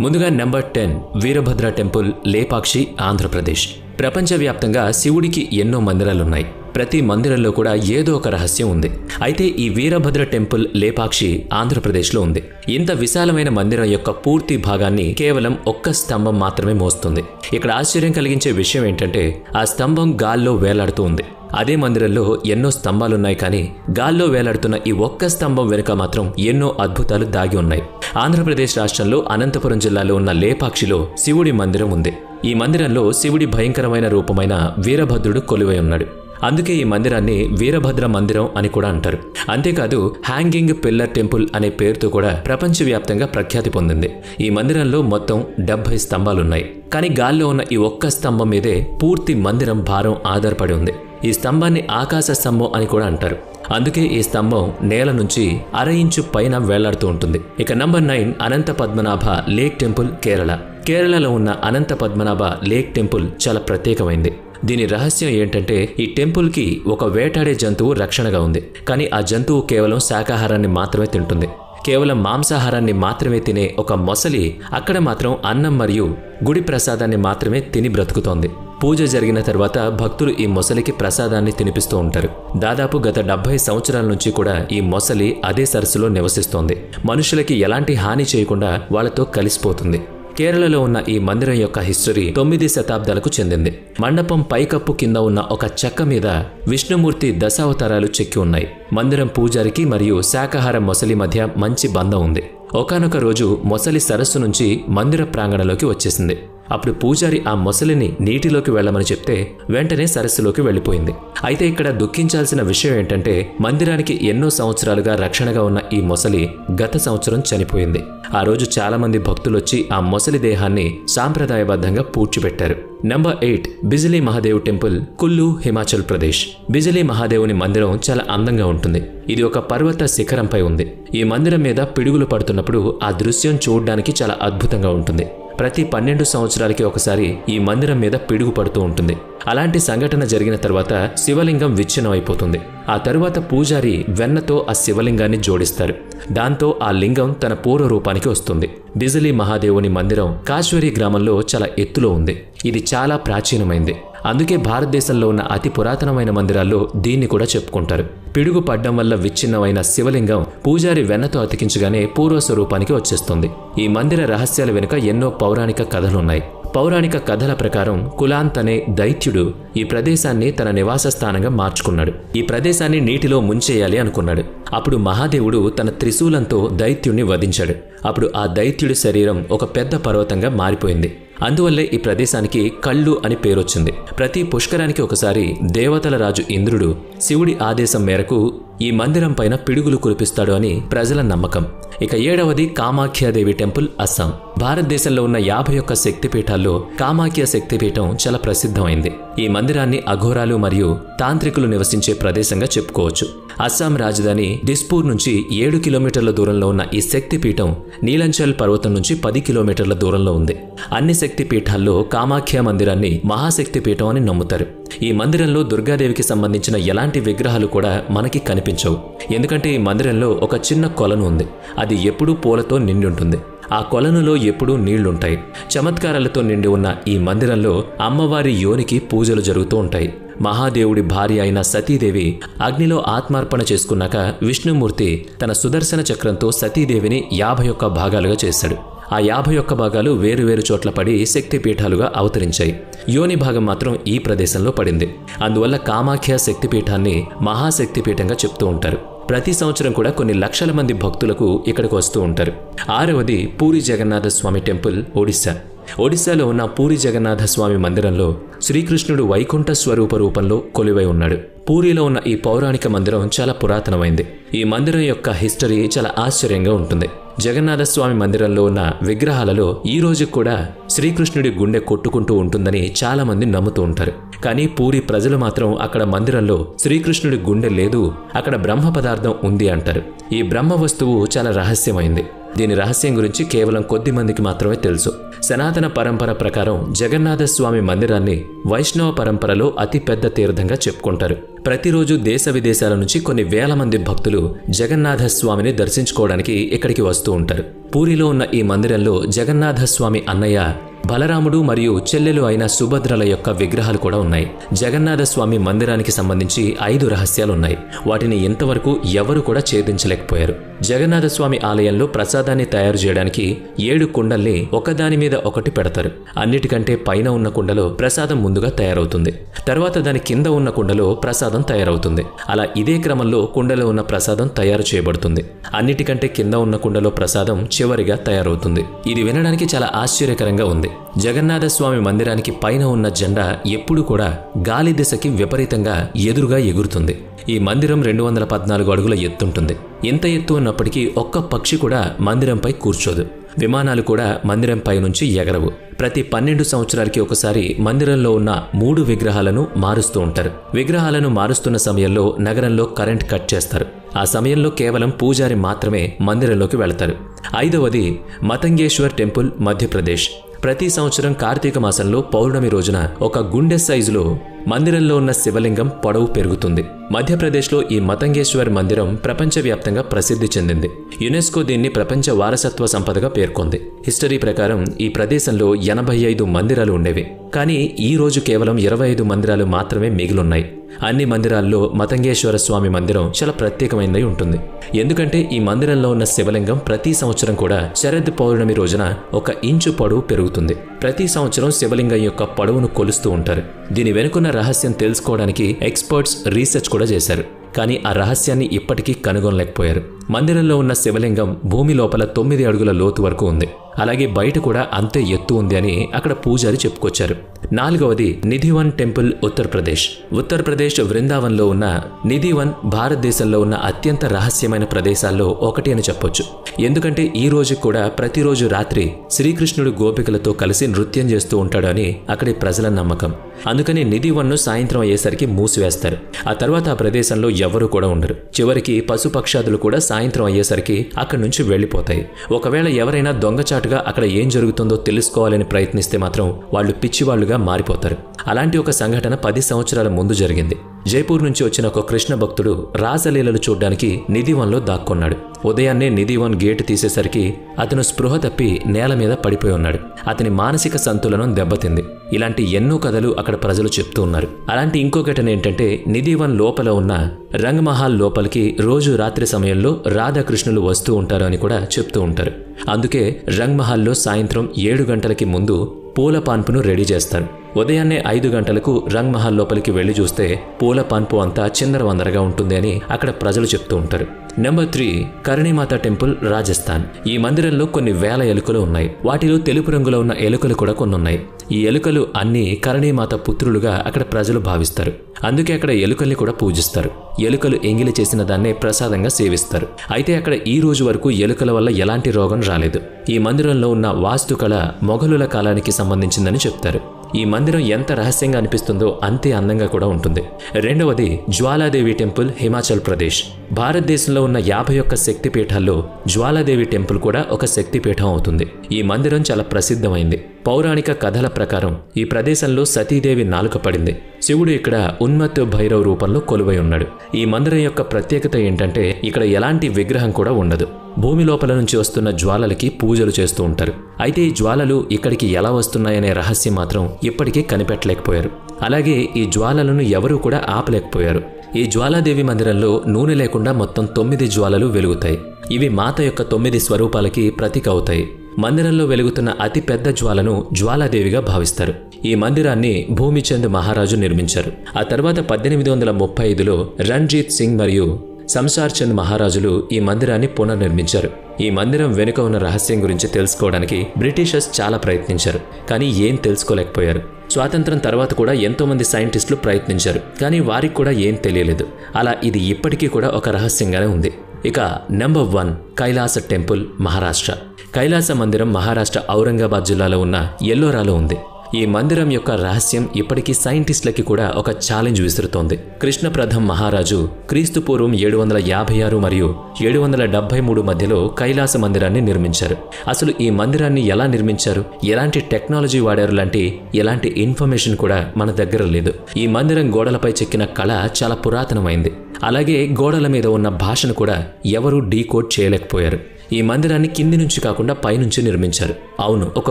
ముందుగా number ten Veerabhadra temple Lepakshi Andhra Pradesh. ప్రపంచవ్యాప్తంగా శివుడికి ఎన్నో మందిరాలున్నాయి. ప్రతి మందిరంలో కూడా ఏదో ఒక రహస్యం ఉంది. అయితే ఈ వీరభద్ర టెంపుల్ లేపాక్షి ఆంధ్రప్రదేశ్లో ఉంది. ఇంత విశాలమైన మందిరం యొక్క పూర్తి భాగాన్ని కేవలం ఒక్క స్తంభం మాత్రమే మోస్తుంది. ఇక్కడ ఆశ్చర్యం కలిగించే విషయం ఏంటంటే ఆ స్తంభం గాల్లో వేలాడుతూ ఉంది. అదే మందిరంలో ఎన్నో స్తంభాలున్నాయి కానీ గాల్లో వేలాడుతున్న ఈ ఒక్క స్తంభం వెనుక మాత్రం ఎన్నో అద్భుతాలు దాగి ఉన్నాయి. ఆంధ్రప్రదేశ్ రాష్ట్రంలో అనంతపురం జిల్లాలో ఉన్న లేపాక్షిలో శివుడి మందిరం ఉంది. ఈ మందిరంలో శివుడి భయంకరమైన రూపమైన వీరభద్రుడు కొలువై ఉన్నాడు. అందుకే ఈ మందిరాన్ని వీరభద్ర మందిరం అని కూడా అంటారు. అంతేకాదు హ్యాంగింగ్ పిల్లర్ టెంపుల్ అనే పేరుతో కూడా ప్రపంచవ్యాప్తంగా ప్రఖ్యాతి పొందింది. ఈ మందిరంలో మొత్తం డెబ్బై స్తంభాలున్నాయి. కానీ గాల్లో ఉన్న ఈ ఒక్క స్తంభం మీదే పూర్తి మందిరం భారం ఆధారపడి ఉంది. ఈ స్తంభాన్ని ఆకాశ స్తంభం అని కూడా అంటారు. అందుకే ఈ స్తంభం నేల నుంచి అర ఇంచు పైన వేలాడుతూ ఉంటుంది. ఇక number nine Anantha Padmanabha lake temple Kerala. కేరళలో ఉన్న అనంత పద్మనాభ లేక్ టెంపుల్ చాలా ప్రత్యేకమైంది. దీని రహస్యం ఏంటంటే ఈ టెంపుల్కి ఒక వేటాడే జంతువు రక్షణగా ఉంది. కానీ ఆ జంతువు కేవలం శాకాహారాన్ని మాత్రమే తింటుంది. కేవలం మాంసాహారాన్ని మాత్రమే తినే ఒక మొసలి అక్కడ మాత్రం అన్నం మరియు గుడి ప్రసాదాన్ని మాత్రమే తిని బ్రతుకుతోంది. పూజ జరిగిన తర్వాత భక్తులు ఈ మొసలికి ప్రసాదాన్ని తినిపిస్తూ ఉంటారు. దాదాపు గత డెబ్బై సంవత్సరాల నుంచి కూడా ఈ మొసలి అదే సరస్సులో నివసిస్తోంది. మనుషులకి ఎలాంటి హాని చేయకుండా వాళ్ళతో కలిసిపోతుంది. కేరళలో ఉన్న ఈ మందిరం యొక్క హిస్టరీ తొమ్మిది శతాబ్దాలకు చెందింది. మండపం పైకప్పు కింద ఉన్న ఒక చెక్క మీద విష్ణుమూర్తి దశావతారాలు చెక్కి ఉన్నాయి. మందిరం పూజారికి మరియు శాకాహార మొసలి మధ్య మంచి బంధం ఉంది. ఒకనొక రోజు మొసలి సరస్సు నుంచి మందిర ప్రాంగణంలోకి వచ్చేసింది. అప్పుడు పూజారి ఆ మొసలిని నీటిలోకి వెళ్ళమని చెప్తే వెంటనే సరస్సులోకి వెళ్ళిపోయింది. అయితే ఇక్కడ దుఃఖించాల్సిన విషయం ఏంటంటే మందిరానికి ఎన్నో సంవత్సరాలుగా రక్షణగా ఉన్న ఈ మొసలి గత సంవత్సరం చనిపోయింది. ఆ రోజు చాలా మంది భక్తులొచ్చి ఆ మొసలి దేహాన్ని సాంప్రదాయబద్ధంగా పూడ్చిపెట్టారు. Number eight Bijli Mahadev temple Kullu Himachal Pradesh. Bijli మహాదేవుని మందిరం చాలా అందంగా ఉంటుంది. ఇది ఒక పర్వత శిఖరంపై ఉంది. ఈ మందిరం మీద పిడుగులు పడుతున్నప్పుడు ఆ దృశ్యం చూడడానికి చాలా అద్భుతంగా ఉంటుంది. ప్రతి పన్నెండు సంవత్సరాలకి ఒకసారి ఈ మందిరం మీద పిడుగు పడుతూ ఉంటుంది. అలాంటి సంఘటన జరిగిన తర్వాత శివలింగం విచ్ఛిన్నమైపోతుంది. ఆ తరువాత పూజారి వెన్నతో ఆ శివలింగాన్ని జోడిస్తారు. దాంతో ఆ లింగం తన పూర్వ రూపానికి వస్తుంది. బిజిలీ మహాదేవుని మందిరం కాశ్వరి గ్రామంలో చాలా ఎత్తులో ఉంది. ఇది చాలా ప్రాచీనమైంది. అందుకే భారతదేశంలో ఉన్న అతి పురాతనమైన మందిరాల్లో దీన్ని కూడా చెప్పుకుంటారు. పిడుగు పడ్డం వల్ల విచ్ఛిన్నమైన శివలింగం పూజారి వెన్నతో అతికించగానే పూర్వ స్వరూపానికి వచ్చేస్తుంది. ఈ మందిర రహస్యాల వెనుక ఎన్నో పౌరాణిక కథలున్నాయి. పౌరాణిక కథల ప్రకారం కులాంత్ అనే దైత్యుడు ఈ ప్రదేశాన్ని తన నివాస స్థానంగా మార్చుకున్నాడు. ఈ ప్రదేశాన్ని నీటిలో ముంచేయాలి అనుకున్నాడు. అప్పుడు మహాదేవుడు తన త్రిశూలంతో దైత్యుణ్ణి వధించాడు. అప్పుడు ఆ దైత్యుడి శరీరం ఒక పెద్ద పర్వతంగా మారిపోయింది. అందువల్లే ఈ ప్రదేశానికి కళ్ళు అని పేరొచ్చింది. ప్రతి పుష్కరానికి ఒకసారి దేవతల రాజు ఇంద్రుడు శివుడి ఆదేశం మేరకు ఈ మందిరం పైన పిడుగులు కురిపిస్తాడు అని ప్రజల నమ్మకం. ఇక ఏడవది కామాఖ్యాదేవి టెంపుల్ అస్సాం. భారతదేశంలో ఉన్న యాభై ఒక్క శక్తిపీఠాల్లో కామాఖ్య శక్తిపీఠం చాలా ప్రసిద్ధమైంది. ఈ మందిరాన్ని అఘోరాలు మరియు తాంత్రికులు నివసించే ప్రదేశంగా చెప్పుకోవచ్చు. అస్సాం రాజధాని దిస్పూర్ నుంచి ఏడు కిలోమీటర్ల దూరంలో ఉన్న ఈ శక్తిపీఠం నీలంచల్ పర్వతం నుంచి పది కిలోమీటర్ల దూరంలో ఉంది. అన్ని శక్తిపీఠాల్లో కామాఖ్య మందిరాన్ని మహాశక్తిపీఠం అని నమ్ముతారు. ఈ మందిరంలో దుర్గాదేవికి సంబంధించిన ఎలాంటి విగ్రహాలు కూడా మనకి కనిపించవు. ఎందుకంటే ఈ మందిరంలో ఒక చిన్న కొలను ఉంది. అది ఎప్పుడూ పూలతో నిండి ఉంటుంది. ఆ కొలనులో ఎప్పుడూ నీళ్ళుంటాయి. చమత్కారాలతో నిండి ఉన్న ఈ మందిరంలో అమ్మవారి యోనికి పూజలు జరుగుతూ ఉంటాయి. మహాదేవుడి భార్య అయిన సతీదేవి అగ్నిలో ఆత్మార్పణ చేసుకున్నాక విష్ణుమూర్తి తన సుదర్శన చక్రంతో సతీదేవిని యాభై ఒక్క భాగాలుగా చేశాడు. ఆ యాభై ఒక్క భాగాలు వేరువేరు చోట్ల పడి శక్తిపీఠాలుగా అవతరించాయి. యోని భాగం మాత్రం ఈ ప్రదేశంలో పడింది. అందువల్ల కామాఖ్య శక్తిపీఠాన్ని మహాశక్తిపీఠంగా చెప్తూ ఉంటారు. ప్రతి సంవత్సరం కూడా కొన్ని లక్షల మంది భక్తులకు ఇక్కడికి వస్తూ ఉంటారు. ఆరవది పూరి జగన్నాథ స్వామి టెంపుల్ ఒడిశా ఒడిశాలో ఉన్న పూరి జగన్నాథ స్వామి మందిరంలో శ్రీకృష్ణుడు వైకుంఠ స్వరూప రూపంలో కొలువై ఉన్నాడు. పూరిలో ఉన్న ఈ పౌరాణిక మందిరం చాలా పురాతనమైంది. ఈ మందిరం యొక్క హిస్టరీ చాలా ఆశ్చర్యంగా ఉంటుంది. జగన్నాథ స్వామి మందిరంలో ఉన్న విగ్రహాలలో ఈ రోజు కూడా శ్రీకృష్ణుడి గుండె కొట్టుకుంటూ ఉంటుందని చాలామంది నమ్ముతూ ఉంటారు. కానీ పూరి ప్రజలు మాత్రం అక్కడ మందిరంలో శ్రీకృష్ణుడి గుండె లేదు అక్కడ బ్రహ్మ పదార్థం ఉంది అంటారు. ఈ బ్రహ్మ వస్తువు చాలా రహస్యమైంది. దీని రహస్యం గురించి కేవలం కొద్ది మందికి మాత్రమే తెలుసు. సనాతన పరంపర ప్రకారం జగన్నాథస్వామి మందిరాన్ని వైష్ణవ పరంపరలో అతి పెద్ద తీర్థంగా చెప్పుకుంటారు. ప్రతిరోజు దేశ విదేశాల నుంచి కొన్ని వేల మంది భక్తులు జగన్నాథస్వామిని దర్శించుకోవడానికి ఇక్కడికి వస్తూ ఉంటారు. పూరిలో ఉన్న ఈ మందిరంలో జగన్నాథస్వామి అన్నయ్య బలరాముడు మరియు చెల్లెలు అయిన సుభద్రల యొక్క విగ్రహాలు కూడా ఉన్నాయి. జగన్నాథ స్వామి మందిరానికి సంబంధించి ఐదు రహస్యాలు ఉన్నాయి వాటిని ఇంతవరకు ఎవరు కూడా ఛేదించలేకపోయారు. జగన్నాథ స్వామి ఆలయంలో ప్రసాదాన్ని తయారు చేయడానికి ఏడు కుండల్ని ఒకదాని మీద ఒకటి పెడతారు. అన్నిటికంటే పైన ఉన్న కుండలో ప్రసాదం ముందుగా తయారవుతుంది. తర్వాత దాని కింద ఉన్న కుండలో ప్రసాదం తయారవుతుంది. అలా ఇదే క్రమంలో కుండలో ఉన్న ప్రసాదం తయారు చేయబడుతుంది. అన్నిటికంటే కింద ఉన్న కుండలో ప్రసాదం చివరిగా తయారవుతుంది. ఇది వినడానికి చాలా ఆశ్చర్యకరంగా ఉంది. జగన్నాథ స్వామి మందిరానికి పైన ఉన్న జెండా ఎప్పుడు కూడా గాలి దిశకి విపరీతంగా ఎదురుగా ఎగురుతుంది. ఈ మందిరం రెండు వందల పద్నాలుగు అడుగుల ఎత్తుంటుంది. ఇంత ఎత్తు ఉన్నప్పటికీ ఒక్క పక్షి కూడా మందిరంపై కూర్చోదు. విమానాలు కూడా మందిరంపై నుంచి ఎగరవు. ప్రతి పన్నెండు సంవత్సరాలకి ఒకసారి మందిరంలో ఉన్న మూడు విగ్రహాలను మారుస్తూ ఉంటారు. విగ్రహాలను మారుస్తున్న సమయంలో నగరంలో కరెంట్ కట్ చేస్తారు. ఆ సమయంలో కేవలం పూజారి మాత్రమే మందిరంలోకి వెళతారు. ఐదవది మతంగేశ్వర్ టెంపుల్ మధ్యప్రదేశ్. ప్రతి సంవత్సరం కార్తీక మాసంలో పౌర్ణమి రోజున ఒక గుండె సైజులో మందిరంలో ఉన్న శివలింగం పొడవు పెరుగుతుంది. మధ్యప్రదేశ్లో ఈ మతంగేశ్వర్ మందిరం ప్రపంచవ్యాప్తంగా ప్రసిద్ధి చెందింది. యునెస్కో దీన్ని ప్రపంచ వారసత్వ సంపదగా పేర్కొంది. హిస్టరీ ప్రకారం ఈ ప్రదేశంలో ఎనభై ఐదు మందిరాలు ఉండేవి. కానీ ఈ రోజు కేవలం ఇరవై ఐదు మందిరాలు మాత్రమే మిగిలున్నాయి. అన్ని మందిరాల్లో మతంగేశ్వర స్వామి మందిరం చాలా ప్రత్యేకమైనది ఉంటుంది. ఎందుకంటే ఈ మందిరంలో ఉన్న శివలింగం ప్రతి సంవత్సరం కూడా శరద్ పౌర్ణమి రోజున ఒక ఇంచు పొడవు పెరుగుతుంది. ప్రతి సంవత్సరం శివలింగం యొక్క పొడవును కొలుస్తూ ఉంటారు. దీని వెనుకున్న రహస్యం తెలుసుకోవడానికి ఎక్స్పర్ట్స్ రీసెర్చ్ కూడా చేశారు. కానీ ఆ రహస్యాన్ని ఇప్పటికీ కనుగొనలేకపోయారు. మందిరంలో ఉన్న శివలింగం భూమి లోపల తొమ్మిది అడుగుల లోతు వరకు ఉంది. అలాగే బయట కూడా అంతే ఎత్తు ఉంది అని అక్కడ పూజారి చెప్పుకొచ్చారు. నాలుగవది నిధివన్ టెంపుల్ ఉత్తరప్రదేశ్ ఉత్తరప్రదేశ్ వృందావన్లో ఉన్న నిధివన్ భారతదేశంలో ఉన్న అత్యంత రహస్యమైన ప్రదేశాల్లో ఒకటి అని చెప్పొచ్చు. ఎందుకంటే ఈ రోజు కూడా ప్రతిరోజు రాత్రి శ్రీకృష్ణుడు గోపికలతో కలిసి నృత్యం చేస్తూ ఉంటాడు అని అక్కడి ప్రజల నమ్మకం. అందుకని నిధివన్ను సాయంత్రం అయ్యేసరికి మూసివేస్తారు. ఆ తర్వాత ఆ ప్రదేశంలో ఎవరు కూడా ఉండరు. చివరికి పశుపక్షాదులు కూడా సాయంత్రం అయ్యేసరికి అక్కడి నుంచి వెళ్ళిపోతాయి. ఒకవేళ ఎవరైనా దొంగచాటుగా అక్కడ ఏం జరుగుతుందో తెలుసుకోవాలని ప్రయత్నిస్తే మాత్రం వాళ్ళు పిచ్చివాళ్ళుగా మారిపోతారు. అలాంటి ఒక సంఘటన పది సంవత్సరాల ముందు జరిగింది. జైపూర్ నుంచి వచ్చిన ఒక కృష్ణ భక్తుడు రాసలీలలు చూడ్డానికి నిధివన్లో దాక్కున్నాడు. ఉదయాన్నే నిధివన్ గేటు తీసేసరికి అతను స్పృహ తప్పి నేల మీద పడిపోయి ఉన్నాడు. అతని మానసిక సంతులనం దెబ్బతింది. ఇలాంటి ఎన్నో కథలు అక్కడ ప్రజలు చెప్తూ ఉన్నారు. అలాంటి ఇంకో ఘటన ఏంటంటే నిధివన్ లోపల ఉన్న రంగమహాల్ లోపలికి రోజు రాత్రి సమయంలో రాధాకృష్ణులు వస్తూ ఉంటారు అని కూడా చెప్తూ ఉంటారు. అందుకే రంగమహాల్లో సాయంత్రం ఏడు గంటలకి ముందు పూల పాన్పును రెడీ చేస్తారు. ఉదయాన్నే ఐదు గంటలకు రంగ్ మహల్ లోపలికి వెళ్ళి చూస్తే పూల పాన్పు అంతా చిందరవందరగా ఉంటుంది అని అక్కడ ప్రజలు చెప్తూ ఉంటారు. Number three Karni Mata temple Rajasthan. ఈ మందిరంలో కొన్ని వేల ఎలుకలు ఉన్నాయి. వాటిలో తెలుపు రంగులో ఉన్న ఎలుకలు కూడా కొన్ని ఉన్నాయి ఈ ఎలుకలు అన్ని కరణీమాత పుత్రులుగా అక్కడ ప్రజలు భావిస్తారు. అందుకే అక్కడ ఎలుకల్ని కూడా పూజిస్తారు. ఎలుకలు ఎంగిలి చేసిన దాన్నే ప్రసాదంగా సేవిస్తారు. అయితే అక్కడ ఈ రోజు వరకు ఎలుకల వల్ల ఎలాంటి రోగం రాలేదు. ఈ మందిరంలో ఉన్న వాస్తుకళ మొఘలుల కాలానికి సంబంధించిందని చెప్తారు. ఈ మందిరం ఎంత రహస్యంగా అనిపిస్తుందో అంతే అందంగా కూడా ఉంటుంది. రెండవది జ్వాలాదేవి టెంపుల్ హిమాచల్ ప్రదేశ్. భారతదేశంలో ఉన్న యాభై ఒక్క శక్తిపీఠాల్లో జ్వాలాదేవి టెంపుల్ కూడా ఒక శక్తిపీఠం అవుతుంది. ఈ మందిరం చాలా ప్రసిద్ధమైంది. పౌరాణిక కథల ప్రకారం ఈ ప్రదేశంలో సతీదేవి నాలుక పడింది శివుడు ఇక్కడ ఉన్మత్త భైరవ్ రూపంలో కొలువై ఉన్నాడు. ఈ మందిరం యొక్క ప్రత్యేకత ఏంటంటే ఇక్కడ ఎలాంటి విగ్రహం కూడా ఉండదు. భూమి లోపల నుంచి వస్తున్న జ్వాలలకి పూజలు చేస్తూ ఉంటారు. అయితే ఈ జ్వాలలు ఇక్కడికి ఎలా వస్తున్నాయనే రహస్యం మాత్రం ఇప్పటికీ కనిపెట్టలేకపోయారు. అలాగే ఈ జ్వాలలను ఎవరూ కూడా ఆపలేకపోయారు. ఈ జ్వాలాదేవి మందిరంలో నూనె లేకుండా మొత్తం తొమ్మిది జ్వాలలు వెలుగుతాయి. ఇవి మాత యొక్క తొమ్మిది స్వరూపాలకి ప్రతీక అవుతాయి. మందిరంలో వెలుగుతున్న అతి పెద్ద జ్వాలను జ్వాలాదేవిగా భావిస్తారు. ఈ మందిరాన్ని భూమిచంద్ మహారాజు నిర్మించారు. ఆ తర్వాత పద్దెనిమిది వందల ముప్పై ఐదులో రణ్జీత్ సింగ్ మరియు సంసార్ చంద్ మహారాజులు ఈ మందిరాన్ని పునర్నిర్మించారు. ఈ మందిరం వెనుక ఉన్న రహస్యం గురించి తెలుసుకోవడానికి బ్రిటిషర్స్ చాలా ప్రయత్నించారు కానీ ఏం తెలుసుకోలేకపోయారు. స్వాతంత్రం తర్వాత కూడా ఎంతో మంది సైంటిస్టులు ప్రయత్నించారు కానీ వారికి కూడా ఏం తెలియలేదు. అలా ఇది ఇప్పటికీ కూడా ఒక రహస్యంగానే ఉంది. ఇక number one Kailasa temple Maharashtra. Kailasa మందిరం మహారాష్ట్ర ఔరంగాబాద్ జిల్లాలో ఉన్న ఎల్లోరాలో ఉంది. ఈ మందిరం యొక్క రహస్యం ఇప్పటికీ సైంటిస్టులకి కూడా ఒక ఛాలెంజ్ విసురుతోంది. కృష్ణప్రథం మహారాజు క్రీస్తు పూర్వం ఏడు వందల యాభై ఆరు మరియు ఏడు వందల డెబ్బై మూడు మధ్యలో కైలాస మందిరాన్ని నిర్మించారు. అసలు ఈ మందిరాన్ని ఎలా నిర్మించారు? ఎలాంటి టెక్నాలజీ వాడారు లాంటి ఎలాంటి ఇన్ఫర్మేషన్ కూడా మన దగ్గర లేదు. ఈ మందిరం గోడలపై చెక్కిన కళ చాలా పురాతనమైంది. అలాగే గోడల మీద ఉన్న భాషను కూడా ఎవరూ డీకోడ్ చేయలేకపోయారు. ఈ మందిరాన్ని కింది నుంచి కాకుండా పైనుంచి నిర్మించారు. అవును ఒక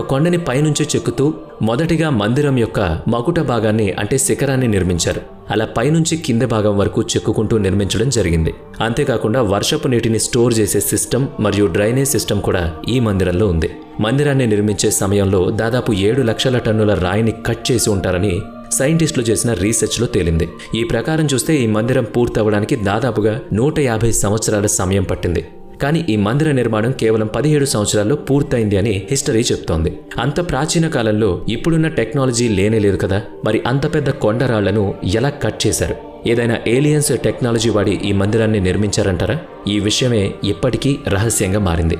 కొండని పైనుంచి చెక్కుతూ మొదటిగా మందిరం యొక్క మకుట భాగాన్ని అంటే శిఖరాన్ని నిర్మించారు. అలా పైనుంచి కింద భాగం వరకు చెక్కుకుంటూ నిర్మించడం జరిగింది. అంతేకాకుండా వర్షపు నీటిని స్టోర్ చేసే సిస్టమ్ మరియు డ్రైనేజ్ సిస్టమ్ కూడా ఈ మందిరంలో ఉంది. మందిరాన్ని నిర్మించే సమయంలో దాదాపు ఏడు లక్షల టన్నుల రాయిని కట్ చేసి ఉంటారని సైంటిస్టులు చేసిన రీసెర్చ్లో తేలింది. ఈ ప్రకారం చూస్తే ఈ మందిరం పూర్తవడానికి దాదాపుగా నూట యాభై సంవత్సరాల సమయం పట్టింది. కానీ ఈ మందిర నిర్మాణం కేవలం పదిహేడు సంవత్సరాల్లో పూర్తయింది అని హిస్టరీ చెప్తోంది. అంత ప్రాచీన కాలంలో ఇప్పుడున్న టెక్నాలజీ లేనే లేదు కదా? మరి అంత పెద్ద కొండరాళ్ళను ఎలా కట్ చేశారు? ఏదైనా ఏలియన్స్ టెక్నాలజీ వాడి ఈ మందిరాన్ని నిర్మించారంటారా? ఈ విషయమే ఇప్పటికీ రహస్యంగా మారింది.